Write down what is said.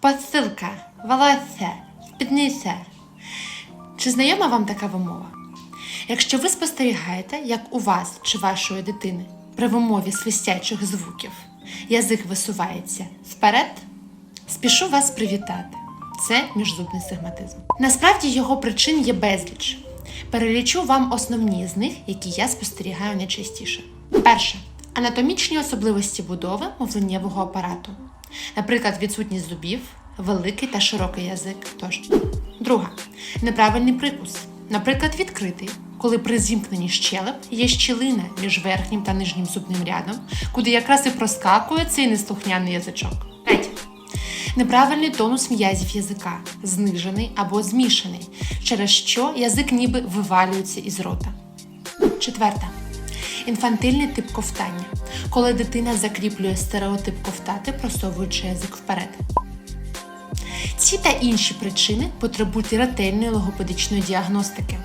Посилка, волосся, спідниця. Чи знайома вам така вимова? Якщо ви спостерігаєте, як у вас чи вашої дитини при вимові свистячих звуків язик висувається вперед, спішу вас привітати. Це міжзубний сигматизм. Насправді його причин є безліч. Перелічу вам основні з них, які я спостерігаю найчастіше. Перше анатомічні особливості будови мовленнєвого апарату, наприклад, відсутність зубів, великий та широкий язик тощо. Друга неправильний прикус, наприклад, відкритий, коли при зімкненні щелеп є щілина між верхнім та нижнім зубним рядом, куди якраз і проскакує цей неслухняний язичок. Третє. Неправильний тонус м'язів язика, знижений або змішаний, через що язик ніби вивалюється із рота. Четверта. Інфантильний тип ковтання, коли дитина закріплює стереотип ковтати, просовуючи язик вперед. Ці та інші причини потребують ретельної логопедичної діагностики.